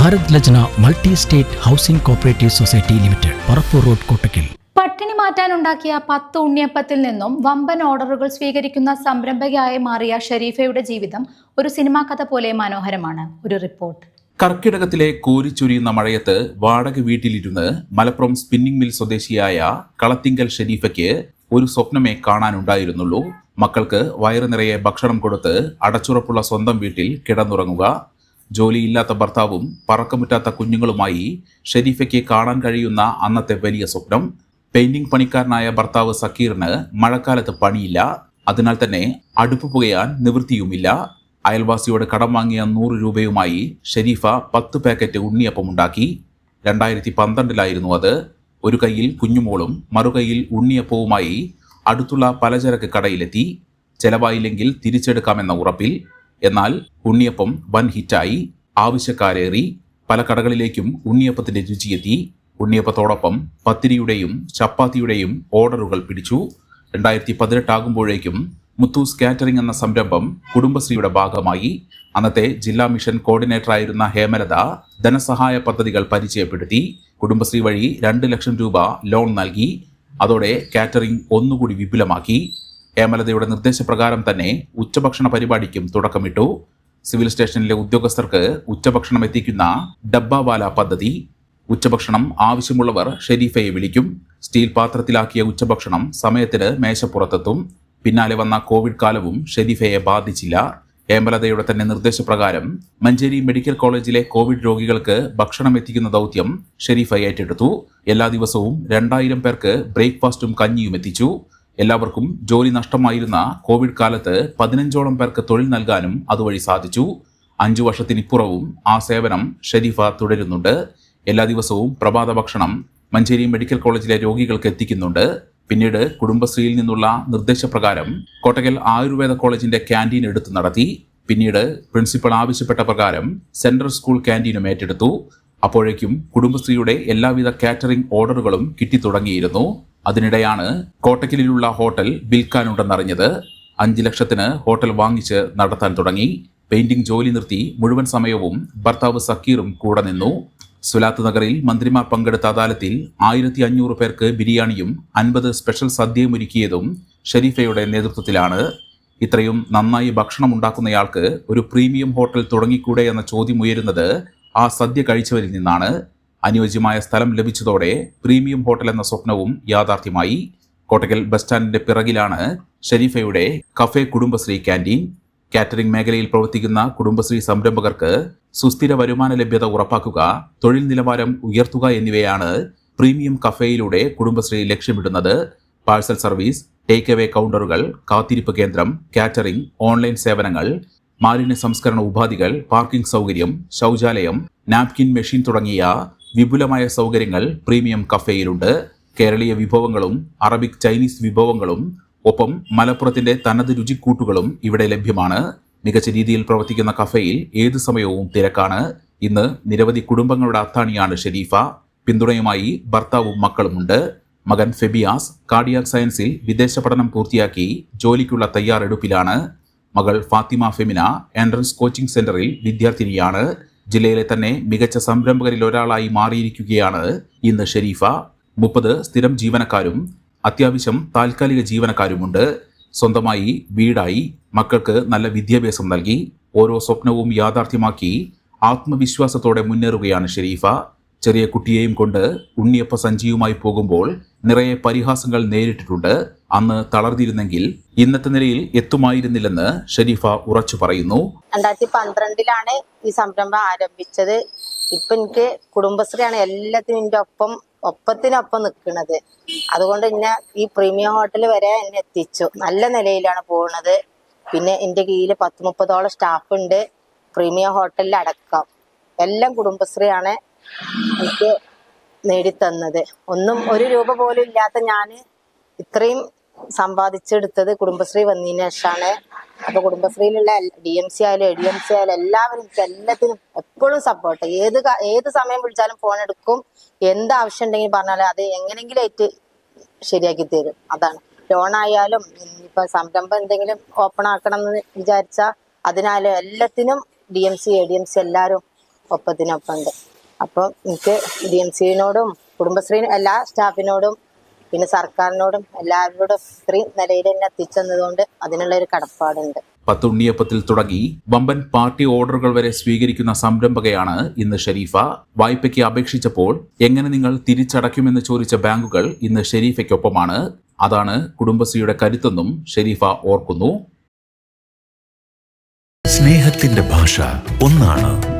Bharat Lajna multi state housing cooperative society limited Parappur road Kottakkal. പട്ടിണി മാറ്റാനുണ്ടാക്കിയ പത്ത് ഉണ്ണിയപ്പത്തിൽ നിന്നും വമ്പൻ ഓർഡറുകൾ സ്വീകരിക്കുന്ന സംരംഭകയായി മാറിയ ഷെരീഫയുടെ ജീവിതം ഒരു സിനിമാ കഥ പോലെ മനോഹരമാണ്. ഒരു റിപ്പോർട്ട്. കർക്കിടകത്തിലെ കോരിച്ചൊരിയുന്ന മഴയത്ത് വാടക വീട്ടിലിരുന്ന് മലപ്പുറം സ്പിന്നിംഗ് മിൽ സ്വദേശിയായ കളത്തിങ്കൽ ഷെരീഫയ്ക്ക് ഒരു സ്വപ്നമേ കാണാനുണ്ടായിരുന്നുള്ളൂ. മക്കൾക്ക് വയറു നിറയെ ഭക്ഷണം കൊടുത്ത് അടച്ചുറപ്പുള്ള സ്വന്തം വീട്ടിൽ കിടന്നുറങ്ങുക ജോലിയില്ലാത്ത ഭർത്താവും പറക്കമുറ്റാത്ത കുഞ്ഞുങ്ങളുമായി ഷെരീഫയ്ക്ക് കാണാൻ കഴിയുന്ന അന്നത്തെ വലിയ സ്വപ്നം. പെയിന്റിംഗ് പണിക്കാരനായ ഭർത്താവ് സക്കീറിന് മഴക്കാലത്ത് പണിയില്ല. അതിനാൽ തന്നെ അടുപ്പ് പുകയാൻ നിവൃത്തിയുമില്ല. അയൽവാസിയോട് കടം വാങ്ങിയ നൂറ് രൂപയുമായി ഷെരീഫ പത്ത് പാക്കറ്റ് ഉണ്ണിയപ്പം ഉണ്ടാക്കി രണ്ടായിരത്തി പന്ത്രണ്ടിലായിരുന്നു അത്. ഒരു കൈയിൽ കുഞ്ഞുമോളും മറുകൈയിൽ ഉണ്ണിയപ്പവുമായി അടുത്തുള്ള പലചരക്ക് കടയിലെത്തി. ചെലവായില്ലെങ്കിൽ തിരിച്ചെടുക്കാമെന്ന ഉറപ്പിൽ എന്നാൽ ഉണ്ണിയപ്പം വൻ ഹിറ്റായി ആവശ്യക്കാരേറി പല കടകളിലേക്കും ഉണ്ണിയപ്പത്തിന്റെ രുചിയെത്തി. ഉണ്ണിയപ്പത്തോടൊപ്പം പത്തിരിയുടെയും ചപ്പാത്തിയുടെയും ഓർഡറുകൾ പിടിച്ചു. രണ്ടായിരത്തി പതിനെട്ടാകുമ്പോഴേക്കും മുത്തൂസ് കാറ്ററിംഗ് എന്ന സംരംഭം കുടുംബശ്രീയുടെ ഭാഗമായി. അന്നത്തെ ജില്ലാ മിഷൻ കോർഡിനേറ്ററായിരുന്ന ഹേമലത ധനസഹായ പദ്ധതികൾ പരിചയപ്പെടുത്തി. കുടുംബശ്രീ വഴി രണ്ട് ലക്ഷം രൂപ ലോൺ നൽകി. അതോടെ കാറ്ററിംഗ് ഒന്നുകൂടി വിപുലമാക്കി. ഹേമലതയുടെ നിർദ്ദേശപ്രകാരം തന്നെ ഉച്ചഭക്ഷണ പരിപാടിക്കും തുടക്കമിട്ടു. സിവിൽ സ്റ്റേഷനിലെ ഉദ്യോഗസ്ഥർക്ക് ഉച്ചഭക്ഷണം എത്തിക്കുന്ന ഡബ്ബാവാല പദ്ധതി. ഉച്ചഭക്ഷണം ആവശ്യമുള്ളവർ ഷെരീഫയെ വിളിക്കും. സ്റ്റീൽ പാത്രത്തിലാക്കിയ ഉച്ചഭക്ഷണം സമയത്തിന് മേശപ്പുറത്തെത്തും. പിന്നാലെ വന്ന കോവിഡ് കാലവും ഷെരീഫയെ ബാധിച്ചില്ല. ഹേമലതയുടെ തന്നെ നിർദ്ദേശപ്രകാരം മഞ്ചേരി മെഡിക്കൽ കോളേജിലെ കോവിഡ് രോഗികൾക്ക് ഭക്ഷണം എത്തിക്കുന്ന ദൗത്യം ഷെരീഫ ഏറ്റെടുത്തു. എല്ലാ ദിവസവും രണ്ടായിരം പേർക്ക് ബ്രേക്ക്ഫാസ്റ്റും കഞ്ഞിയും എത്തിച്ചു. എല്ലാവർക്കും ജോലി നഷ്ടമായിരുന്ന കോവിഡ് കാലത്ത് പതിനഞ്ചോളം പേർക്ക് തൊഴിൽ നൽകാനും അതുവഴി സാധിച്ചു. അഞ്ചു വർഷത്തിനിപ്പുറവും ആ സേവനം ഷെരീഫ തുടരുന്നുണ്ട്. എല്ലാ ദിവസവും പ്രഭാത ഭക്ഷണം മഞ്ചേരി മെഡിക്കൽ കോളേജിലെ രോഗികൾക്ക് എത്തിക്കുന്നുണ്ട്. പിന്നീട് കുടുംബശ്രീയിൽ നിന്നുള്ള നിർദ്ദേശപ്രകാരം കോട്ടകൽ ആയുർവേദ കോളേജിന്റെ ക്യാന്റീൻ എടുത്തു നടത്തി. പിന്നീട് പ്രിൻസിപ്പൽ ആവശ്യപ്പെട്ട പ്രകാരം സെൻട്രൽ സ്കൂൾ ക്യാന്റീനും ഏറ്റെടുത്തു. അപ്പോഴേക്കും കുടുംബശ്രീയുടെ എല്ലാവിധ കാറ്ററിംഗ് ഓർഡറുകളും കിട്ടിത്തുടങ്ങിയിരുന്നു അതിനിടെയാണ് കോട്ടക്കലിലുള്ള ഹോട്ടൽ വിൽക്കാനുണ്ടെന്നറിഞ്ഞത്. അഞ്ച് ലക്ഷത്തിന് ഹോട്ടൽ വാങ്ങിച്ച് നടത്താൻ തുടങ്ങി. പെയിന്റിംഗ് ജോലി നിർത്തി. മുഴുവൻ സമയവും ഭർത്താവ് സക്കീറും കൂടെ നിന്നു. സുലാത്ത് നഗറിൽ മന്ത്രിമാർ പങ്കെടുത്ത അദാലത്തിൽ ആയിരത്തി അഞ്ഞൂറ് പേർക്ക് ബിരിയാണിയും അൻപത് സ്പെഷ്യൽ സദ്യയും ഒരുക്കിയതും ഷെരീഫയുടെ നേതൃത്വത്തിലാണ്. ഇത്രയും നന്നായി ഭക്ഷണം ഉണ്ടാക്കുന്നയാൾക്ക് ഒരു പ്രീമിയം ഹോട്ടൽ തുടങ്ങിക്കൂടെ എന്ന ചോദ്യം ഉയരുന്നത് ആ സദ്യ കഴിച്ചവരിൽ നിന്നാണ്. അനുയോജ്യമായ സ്ഥലം ലഭിച്ചതോടെ പ്രീമിയം ഹോട്ടൽ എന്ന സ്വപ്നവും യാഥാർത്ഥ്യമായി. കോട്ടക്കൽ ബസ് സ്റ്റാൻഡിന്റെ പിറകിലാണ് ഷരീഫയുടെ കഫേ കുടുംബശ്രീ ക്യാന്റീൻ കാറ്ററിംഗ് മേഖലയിൽ പ്രവർത്തിക്കുന്ന കുടുംബശ്രീ സംരംഭകർക്ക് സുസ്ഥിര വരുമാന ലഭ്യത ഉറപ്പാക്കുക തൊഴിൽ നിലവാരം ഉയർത്തുക എന്നിവയാണ് പ്രീമിയം കഫേയിലൂടെ കുടുംബശ്രീ ലക്ഷ്യമിടുന്നത്. പാഴ്സൽ സർവീസ് ടേക്ക് അവേ കൗണ്ടറുകൾ കാത്തിരിപ്പ് കേന്ദ്രം കാറ്ററിംഗ് ഓൺലൈൻ സേവനങ്ങൾ മാലിന്യ സംസ്കരണ ഉപാധികൾ പാർക്കിംഗ് സൗകര്യം ശൗചാലയം നാപ്കിൻ മെഷീൻ തുടങ്ങിയ വിപുലമായ സൗകര്യങ്ങൾ പ്രീമിയം കഫേയിലുണ്ട്. കേരളീയ വിഭവങ്ങളും അറബിക് ചൈനീസ് വിഭവങ്ങളും ഒപ്പം മലപ്പുറത്തിന്റെ തനത് രുചിക്കൂട്ടുകളും ഇവിടെ ലഭ്യമാണ്. മികച്ച രീതിയിൽ പ്രവർത്തിക്കുന്ന കഫേയിൽ ഏതു സമയവും തിരക്കാണ്. ഇന്ന് നിരവധി കുടുംബങ്ങളുടെ അത്താണിയാണ് ഷെരീഫ. പിന്തുണയുമായി ഭർത്താവും മക്കളുമുണ്ട് മകൻ ഫെബിയാസ് കാർഡിയാക് സയൻസിൽ വിദേശ പഠനം പൂർത്തിയാക്കി ജോലിക്കുള്ള തയ്യാറെടുപ്പിലാണ്. മകൾ ഫാത്തിമ ഫെമിന എൻട്രൻസ് കോച്ചിംഗ് സെന്ററിൽ വിദ്യാർത്ഥിനിയാണ്. ജില്ലയിലെ തന്നെ മികച്ച സംരംഭകരിൽ ഒരാളായി മാറിയിരിക്കുകയാണ് ഇന്ന് ഷെരീഫ. മുപ്പത് സ്ഥിരം ജീവനക്കാരും അത്യാവശ്യം താൽക്കാലിക ജീവനക്കാരുമുണ്ട്. സ്വന്തമായി വീടായി മക്കൾക്ക് നല്ല വിദ്യാഭ്യാസം നൽകി ഓരോ സ്വപ്നവും യാഥാർത്ഥ്യമാക്കി ആത്മവിശ്വാസത്തോടെ മുന്നേറുകയാണ് ഷെരീഫ. ചെറിയ കുട്ടിയെയും കൊണ്ട് ഉണ്ണിയപ്പ സഞ്ചിയുമായി പോകുമ്പോൾ നിറയെ പരിഹാസങ്ങൾ നേരിട്ടിട്ടുണ്ട്. അന്ന് തളർന്നിരുന്നെങ്കിൽ ഇന്നത്തെ നിലയിൽ എത്തുമായിരുന്നില്ലെന്ന് ഷരീഫ ഉറച്ചു പറയുന്നു. രണ്ടായിരത്തി പന്ത്രണ്ടിലാണ് ഈ സംരംഭം ആരംഭിച്ചത്. ഇപ്പൊ എനിക്ക് കുടുംബശ്രീയാണ് എല്ലാത്തിനും ഒപ്പം ഒപ്പത്തിനൊപ്പം നിൽക്കുന്നത്. അതുകൊണ്ട് എന്നെ ഈ പ്രീമിയം ഹോട്ടൽ വരെ എന്നെ എത്തിച്ചു. നല്ല നിലയിലാണ് പോകുന്നത്. പിന്നെ എന്റെ കീഴിൽ പത്ത് മുപ്പതോളം സ്റ്റാഫ് ഉണ്ട് പ്രീമിയം ഹോട്ടലിൽ അടക്കം എല്ലാം കുടുംബശ്രീയാണ്. എനിക്ക് നേടിത്തന്നത്. ഒന്നും ഒരു രൂപ പോലും ഇല്ലാത്ത ഞാൻ ഇത്രയും സമ്പാദിച്ചെടുത്തത് കുടുംബശ്രീ വന്നതിന് ശേഷമാണ്. അപ്പൊ കുടുംബശ്രീയിലുള്ള ഡി എം സി ആയാലും എ ഡി എം സി ആയാലും എല്ലാവരും എല്ലാത്തിനും എപ്പോഴും സപ്പോർട്ട് ഏത് ഏത് സമയം വിളിച്ചാലും ഫോൺ എടുക്കും. എന്ത് ആവശ്യം ഉണ്ടെങ്കിൽ പറഞ്ഞാലും അത് എങ്ങനെങ്കിലും ആയിട്ട് ശരിയാക്കി തരും. അതാണ്. ലോൺ ആയാലും ഇപ്പൊ സംരംഭം എന്തെങ്കിലും ഓപ്പൺ ആക്കണം എന്ന് വിചാരിച്ചാൽ അതിനാലും എല്ലാത്തിനും D M C A D M C എല്ലാവരും ഒപ്പത്തിനൊപ്പം ഉണ്ട് അപ്പം എനിക്ക് ഡി എം സിനോടും കുടുംബശ്രീ എല്ലാ സ്റ്റാഫിനോടും പിന്നെ സർക്കാരിനോടും എല്ലാവരോടും ഇത്രയും നിലയിൽ എന്നെ എത്തിച്ചെന്നതുകൊണ്ട് അതിനുള്ള ഒരു കടപ്പാടുണ്ട്. പത്തുണ്ണിയപ്പത്തിൽ തുടങ്ങി വമ്പൻ പാർട്ടി ഓർഡറുകൾ വരെ സ്വീകരിക്കുന്ന സംരംഭകയാണ് ഇന്ന് ഷെരീഫ. വായ്പയ്ക്ക് അപേക്ഷിച്ചപ്പോൾ എങ്ങനെ നിങ്ങൾ തിരിച്ചടയ്ക്കുമെന്ന് ചോദിച്ച ബാങ്കുകൾ ഇന്ന് ഷെരീഫയ്ക്കൊപ്പമാണ്. അതാണ് കുടുംബശ്രീയുടെ കരുത്തെന്നും ഷെരീഫ ഓർക്കുന്നു. സ്നേഹത്തിന്റെ ഭാഷ ഒന്നാണ്.